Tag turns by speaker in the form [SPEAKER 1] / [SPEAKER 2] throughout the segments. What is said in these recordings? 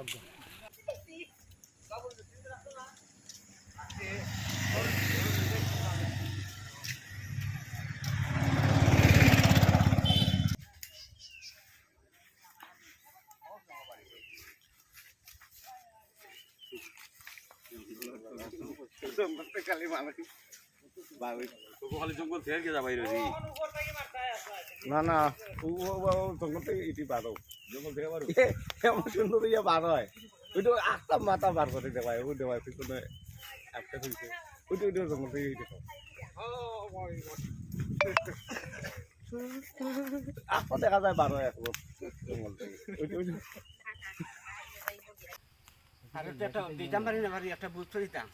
[SPEAKER 1] লাগবে
[SPEAKER 2] খালি জঙ্গল থেকে যাবাই রবি
[SPEAKER 3] না না। ও ও- ও জঙ্গল থেকে ইটি বার
[SPEAKER 2] জঙ্গল থেকে বারো।
[SPEAKER 3] এমন সুন্দর ইয়ে বার হয়। ওইটা আস্তা মাথা বার করে দেওয়ায় ও দেওয়ায় পিছনে একটা হয়েছে ওইটা ওইটা জঙ্গল থেকে ইটি খাও দেখা যায় বার হয় এখন জঙ্গল থেকে। ওইটা ওইটা।
[SPEAKER 4] আর একটা দিতাম পারি না পারি একটা বুঝতে দিতাম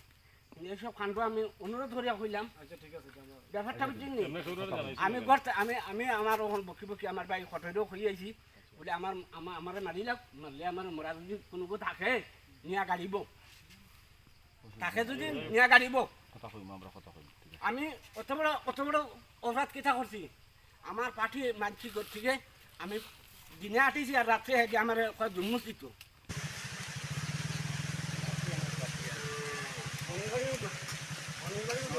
[SPEAKER 4] এইসব কাণ্ড আমি অনুরোধ করিয়া কইলাম। ব্যাপারটা বুঝছি নি? আমি গড়তে আমি আমি আমার ওখান বকি বকি আমার বাড়ি খটরেও হয়ে আইছি। বলে আমার আমার আমারে মারিলাম মারলে আমার মরা যদি কোনো থাকে নিয়া গাড়িব। তাকে যদি নিয়া গাড়িব।
[SPEAKER 2] কথা কইম আমরা কথা কইম
[SPEAKER 4] আমি অত বড় অত বড় অপরাধ কেটা করছি? আমার পার্টি মানছি থেকে আমি দিনে আটিছি আর রাত্রে হেঁটে আমার জন্ম দিত